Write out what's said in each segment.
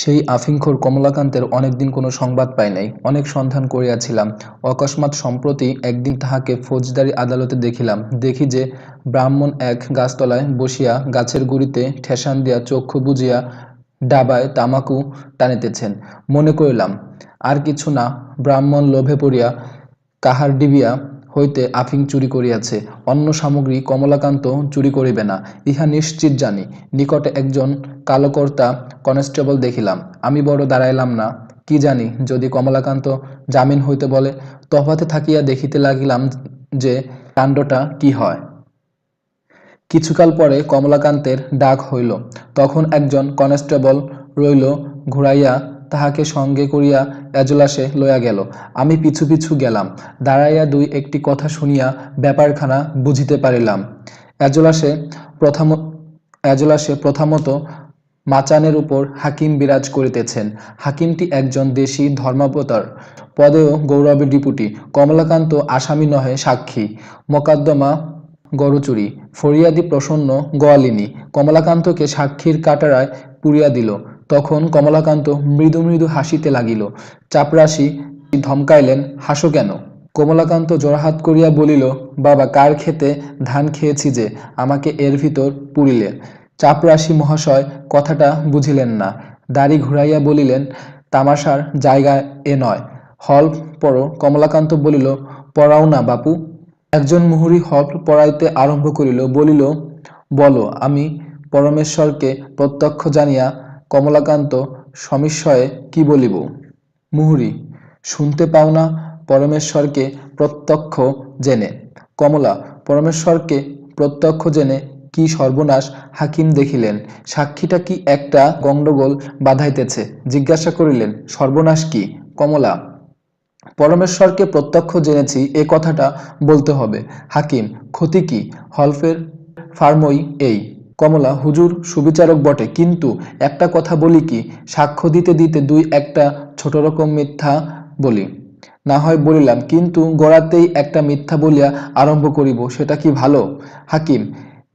সেই আফিংখোর কমলাকান্তের অনেকদিন কোনো সংবাদ পাই নাই, অনেক সন্ধান করিয়াছিলাম। অকস্মাৎ সম্প্রতি একদিন তাহাকে ফৌজদারি আদালতে দেখিলাম। দেখি যে ব্রাহ্মণ এক গাছতলায় বসিয়া গাছের গুড়িতে ঠেসান দিয়া চক্ষু বুজিয়া ডাবায় তামাকু টানিতেছেন। মনে করিলাম, আর কিছু না, ব্রাহ্মণ লোভে পড়িয়া কাহার ডিবিয়া হইতে আফিং চুরি করিয়াছে, অন্য সামগ্রী কমলাকান্ত চুরি করিবে না, ইহা নিশ্চিত জানি। নিকটে একজন কালোকর্তা কনস্টেবল দেখিলাম, আমি বড় দাঁড়াইলাম না, কি জানি, যদি কমলাকান্ত জামিন হইতে বলে, তফাতে থাকিয়া দেখিতে লাগিলাম যে কাণ্ডটা কি হয়। কিছুকাল পরে কমলাকান্তের ডাক হইল, তখন একজন কনস্টেবল রইল, ঘুরাইয়া তাহাকে সঙ্গে করিয়া এজলাসে লইয়া গেল। আমি পিছু পিছু গেলাম, দাঁড়াইয়া দুই একটি কথা শুনিয়া ব্যাপারখানা বুঝিতে পারিলাম। এজলাসে প্রথম এজলাসে প্রথমত মাচানের উপর হাকিম বিরাজ করিতেছেন। হাকিমটি একজন দেশি ধর্মাবতার, পদেও গৌরবের ডিপুটি। কমলাকান্ত আসামি নহে সাক্ষী। মোকদ্দমা গরুচুরি, ফরিয়াদি প্রসন্ন গোয়ালিনী। কমলাকান্তকে সাক্ষীর কাটারায় পুড়িয়া দিল। তখন কমলাকান্ত মৃদু মৃদু হাসিতে লাগিল। চাপরাশি ধমকাইলেন, হাসো কেন? কমলাকান্ত জোড়হাত করিয়া বলিল, বাবা, কার খেতে ধান খেয়েছি যে, আমাকে এর ভিতর পুরিলে চাপরাশি মহাশয় কথাটা বুঝিলেন না। দাড়ি ঘুরাইয়া বলিলেন, তামাশার জায়গা এ নয়। হল পড়ো কমলাকান্ত বলিল, পড়াও না বাপু। একজন মুহুরি হল পড়াইতে আরম্ভ করিল, বলিল, বলো, আমি পরমেশ্বরকে প্রত্যক্ষ জানিয়া কমলাকান্ত সমিস্ময়ে কি বলিব? মুহুরী, শুনতে পাও না পরমেশ্বরকে প্রত্যক্ষ জেনে। কমলা, পরমেশ্বরকে প্রত্যক্ষ জেনে কি সর্বনাশ হাকিম দেখিলেন? সাক্ষীটা কি একটা গণ্ডগোল বাধাইতেছে? জিজ্ঞাসা করিলেন, সর্বনাশ কি? কমলা, পরমেশ্বরকে প্রত্যক্ষ জেনেছি, এ কথাটা বলতে হবে। হাকিম, ক্ষতি কি? হলফের ফার্মই এই। কমলা, হুজুর, সুবিচারক বটে, কিন্তু একটা কথা বলি কি? সাক্ষ্য দিতে দিতে দুই একটা ছোট রকম মিথ্যা বলি। না হয় বলিলাম, কিন্তু গোড়াতেই একটা মিথ্যা বলিয়া আরম্ভ করিব, সেটা কি ভালো? হাকিম,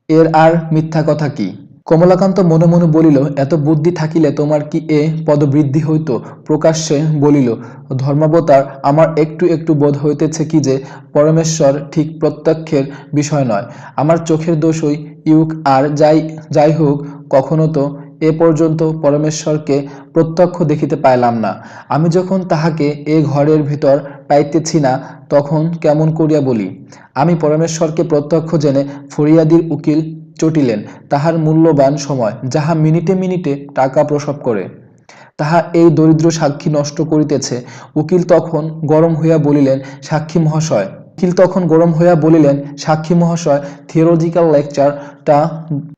এর আর মিথ্যা কথা কি কমলাকান্ত মনে মনে বলিল, এত বুদ্ধি থাকিলে তোমার কি এ পদবৃদ্ধি হইত প্রকাশ্যে বলিল, ধর্মাবতার, আমার একটু একটু বোধ হইতেছে কি যে, পরমেশ্বর ঠিক প্রত্যক্ষের বিষয় নয়। আমার চোখের দোষই ইউক আর যাই যাই হোক, কখনো তো এ পর্যন্ত পরমেশ্বরকে প্রত্যক্ষ দেখিতে পাইলাম না। আমি যখন তাহাকে এ ঘরের ভিতর পাইতেছি না, তখন কেমন করিয়া বলি? আমি পরমেশ্বরকে প্রত্যক্ষ জেনে ফরিয়াদির উকিল চটিলেন। তাহার মূল্যবান সময়, যাহা মিনিটে মিনিটে টাকা প্রসব করে, তাহা এই দরিদ্র সাক্ষী নষ্ট করিতেছে। উকিল তখন গরম হইয়া বলিলেন, সাক্ষী মহাশয় উকিল তখন গরম হইয়া বলিলেন, সাক্ষী মহাশয় থিওলজিক্যাল লেকচারটা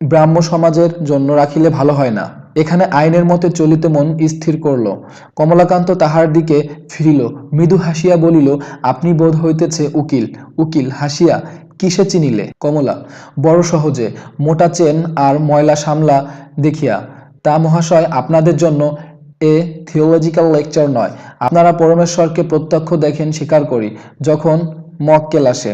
ব্রাহ্ম সমাজের জন্য রাখিলে ভালো হয় না। এখানে আইনের মতে চলিতে মন স্থির করল। কমলাকান্ত তাহার দিকে ফিরিল। মৃদু হাসিয়া বলিল, আপনি বোধ হইতেছে উকিল। উকিল, হাসিয়া, কিসে চিনিলে? কমলা, বড় সহজে। মোটা চেন আর ময়লা সামলা দেখিয়া। তা মহাশয়, আপনাদের জন্য এ থিওলজিক্যাল লেকচার নয়। আপনারা পরমেশ্বরকে প্রত্যক্ষ দেখেন, স্বীকার করি। যখন মক্কেল আসে।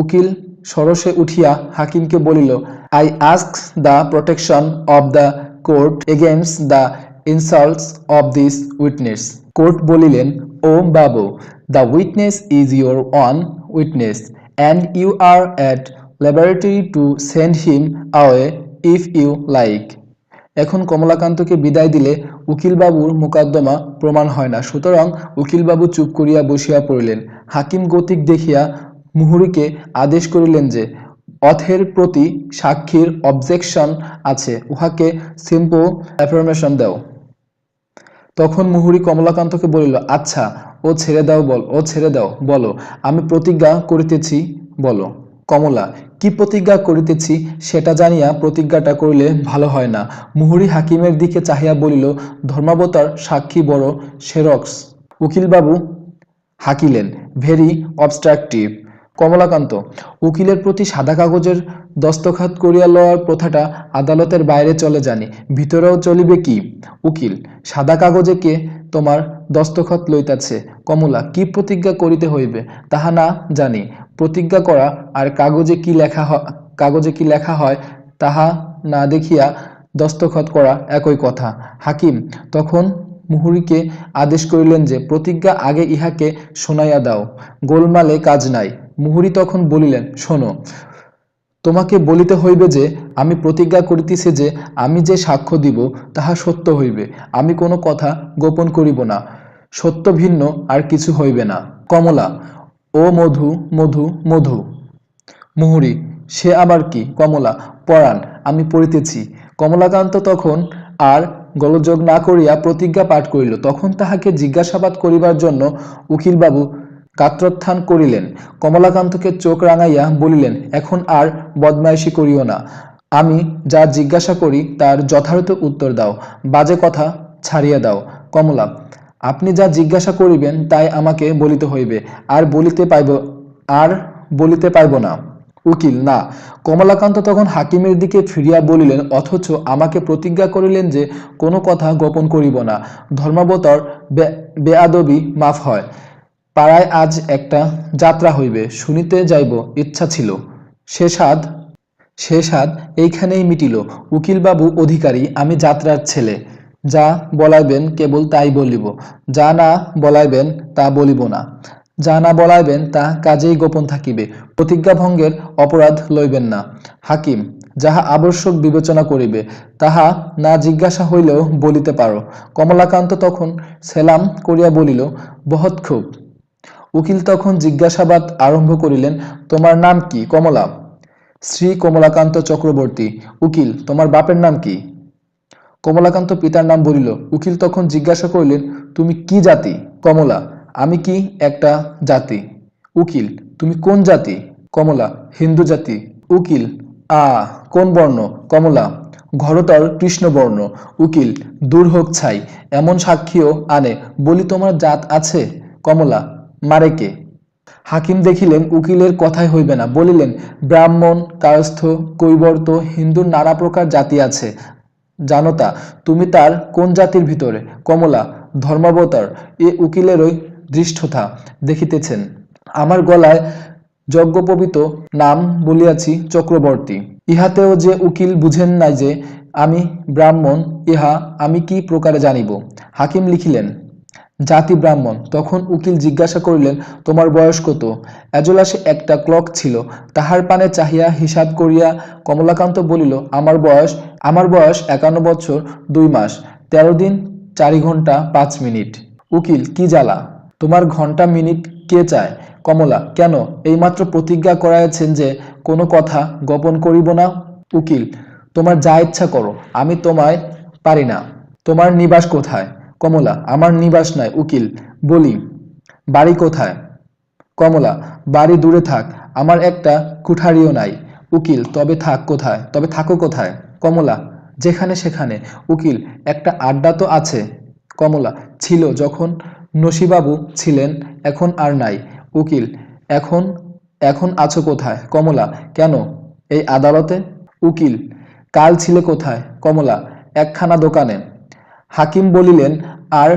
উকিল সরসে উঠিয়া হাকিমকে বলিল I ask the protection of the court against the insults of this witness court বলিলেন, ও বাবু the witness is your own witness and you are at liberty to send him away if you like এখন কমলাকান্তকে বিদায় দিলে উকিলবাবুর মোকদ্দমা প্রমাণ হয় না। সুতরাং উকিলবাবু চুপ করিয়া বসিয়া পড়িলেন। হাকিম গতিক দেখিয়া মুহুরীকে আদেশ করিলেন যে, অথের প্রতি সাক্ষীর অবজেকশন আছে, উহাকে সিম্পল অ্যাফার্মেশন দাও। তখন মুহুরি কমলাকান্তকে বলিল আচ্ছা ও ছেড়ে দাও বল, ও ছেড়ে দাও, বলো, আমি প্রতিজ্ঞা করিতেছি, বলো। কমলা, কি প্রতিজ্ঞা করিতেছি সেটা জানিয়া প্রতিজ্ঞাটা করিলে ভালো হয় না। মুহুরী হাকিমের দিকে চাহিয়া বলিল, ধর্মাবতার সাক্ষী বড় সেরক্স। উকিলবাবু হাকিলেন, ভেরি অবস্ট্রাকটিভ। কমলাকান্ত, উকিলের প্রতি সাদা কাগজের দস্তখত করিয়া লওয়ার প্রথাটা আদালতের বাইরে চলে জানি, ভিতরেও চলিবে কি? উকিল, সাদা কাগজে কে তোমার দস্তখত লইতাছে? কমলা, কি প্রতিজ্ঞা করিতে হইবে, তাহা না জানি। প্রতিজ্ঞা করা আর কাগজে কি লেখা কাগজে কি লেখা হয় তাহা না দেখিয়া দস্তখত করা একই কথা। হাকিম তখন মুহুরিকে আদেশ করিলেন যে, প্রতিজ্ঞা আগে ইহাকে শোনাইয়া দাও, গোলমালে কাজ নাই। মুহুরী তখন বলিলেন, শোনো, তোমাকে বলিতে হইবে যে, আমি প্রতিজ্ঞা করিতেছি যে, আমি যে সাক্ষ্য দিব, তাহা সত্য হইবে। আমি কোনো কথা গোপন করিব না। সত্য ভিন্ন আর কিছু হইবে না। কমলা ও মধু মধু মধু। মুহুরী, সে আবার কি? কমলা, পরাণ, আমি পড়িতেছি। কমলাকান্ত তখন আর গোলযোগ না করিয়া প্রতিজ্ঞা পাঠ করিল। তখন তাহাকে জিজ্ঞাসাবাদ করিবার জন্য উকিলবাবু কাত্রোত্থান করিলেন। কমলাকান্তকে চোখ রাঙাইয়া বলিলেন, এখন আর বদমাইশি করিও না। আমি যা জিজ্ঞাসা করি তার যথার্থ উত্তর দাও। বাজে কথা ছাড়িয়া দাও। কমলা আপনি যা জিজ্ঞাসা করিবেন, তাই আমাকে বলিতে হইবে। আর বলিতে পাইব, আর বলিতে পাইব না। উকিল, না। কমলাকান্ত তখন হাকিমের দিকে ফিরিয়া বলিলেন, অথচ আমাকে প্রতিজ্ঞা করিলেন যে, কোনো কথা গোপন করিব না। ধর্মাবতর বে- বেআদবি মাফ হয়। পাড়ায় আজ একটা যাত্রা হইবে, শুনিতে যাইব, ইচ্ছা ছিল। সে সাধ সে সাধ এইখানেই মিটিল। উকিলবাবু, অধিকারী, আমি যাত্রার ছেলে। যা বলাইবেন কেবল তাই বলিব। যা না বলাইবেন তা বলিব না। যা না বলাইবেন তা কাজেই গোপন থাকিবে। প্রতিজ্ঞা ভঙ্গের অপরাধ লইবেন না। হাকিম, যাহা আবশ্যক বিবেচনা করিবে, তাহা না জিজ্ঞাসা হইলেও বলিতে পারো। কমলাকান্ত তখন সেলাম করিয়া বলিল, বহৎ খুব উকিল তখন জিজ্ঞাসাবাদ আরম্ভ করিলেন, তোমার নাম কি কমলা? শ্রী কমলাকান্ত চক্রবর্তী। উকিল, তোমার বাপের নাম কি? কমলাকান্ত পিতার নাম বলিল। উকিল তখন জিজ্ঞাসা করিলেন, তুমি কি জাতি? কমলা। আমি কি একটা জাতি? উকিল। তুমি কোন জাতি? কমলা। হিন্দু জাতি। উকিল। আ, কোন বর্ণ? কমলা। ঘরতর কৃষ্ণবর্ণ। উকিল। দূর হোক ছাই। এমন সাক্ষীও আনে। বলি তোমার জাত আছে? কমলা। মারে কে? হাকিম দেখিলেন, উকিলের কথাই হইবে না। বলিলেন, ব্রাহ্মণ কায়স্থ কৈবর্ত, হিন্দুর নানা প্রকার জাতি আছে। জানতা তুমি তার কোন জাতির ভিতরে? কমলা, ধর্মাবতার, এ উকিলেরই দৃষ্টতা দেখিতেছেন। আমার গলায় যজ্ঞপবিত নাম বলিয়াছি চক্রবর্তী। ইহাতেও যে উকিল বুঝেন নাই যে আমি ব্রাহ্মণ, ইহা আমি কি প্রকারে জানিব? হাকিম লিখিলেন জাতি ব্রাহ্মণ, তখন উকিল জিজ্ঞাসা করিলেন, তোমার বয়স কত? এজলাসে একটা ক্লক ছিল, তাহার পানে চাহিয়া হিসাব করিয়া কমলাকান্ত বলিল, আমার বয়স আমার বয়স একান্ন বছর, দুই মাস, তেরো দিন, চারি ঘণ্টা পাঁচ মিনিট। উকিল, কি জ্বালা? তোমার ঘণ্টা মিনিট কে চায়? কমলা, কেন? এইমাত্র প্রতিজ্ঞা করাইছেন যে কোনো কথা গোপন করিব না? উকিল, তোমার যা ইচ্ছা করো, আমি তোমায় পারি না। তোমার নিবাস কোথায়? কমলা, আমার নিবাস নাই, উকিল, বলি, বাড়ি কোথায়? কমলা, বাড়ি দূরে থাক, আমার একটা কুঠারিও নাই। উকিল, তবে থাক কোথায়? তবে থাকো কোথায়? কমলা, যেখানে সেখানে। উকিল, একটা আড্ডা তো আছে। কমলা, ছিল যখন নসিবাবু ছিলেন, এখন আর নাই। উকিল, এখন এখন আছো কোথায়? কমলা, কেন এই আদালতে? উকিল, কাল ছিলে কোথায়? কমলা, একখানা দোকানে। হাকিম বলিলেন, আর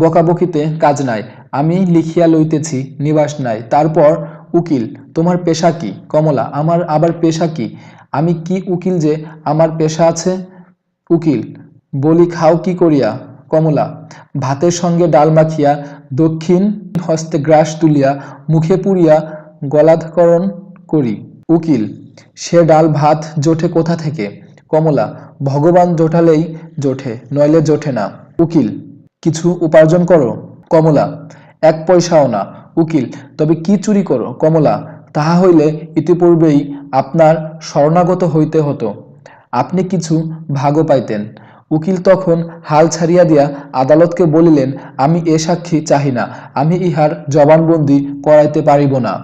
বকাবকিতে কাজ নাই, আমি লিখিয়া লইতেছি, নিবাস নাই। তারপর, উকিল, তোমার পেশা কি? কমলা, আমার আবার পেশা কি? আমি কি উকিল যে আমার পেশা আছে? উকিল, বলি খাও কি করিয়া? কমলা, ভাতের সঙ্গে ডাল মাখিয়া দক্ষিণ হস্তে গ্রাস তুলিয়া মুখে পুরিয়া গলাধকরণ করি। উকিল, সে ডাল ভাত জোটে কোথা থেকে? কমলা, ভগবান জোঠালেই জোঠে, নইলে জোঠে না। উকিল, কিছু উপার্জন করো? কমলা, এক পয়সাও না। উকিল, তবে কি চুরি করো? কমলা, তাহা হইলে ইতিপূর্বেই আপনার শরণাগত হইতে হতো। আপনি কিছু ভাগও পাইতেন। উকিল তখন হাল ছাড়িয়া দিয়া আদালতকে বলিলেন, আমি এ সাক্ষী চাহি না। আমি ইহার জবানবন্দি করাইতে পারিব না।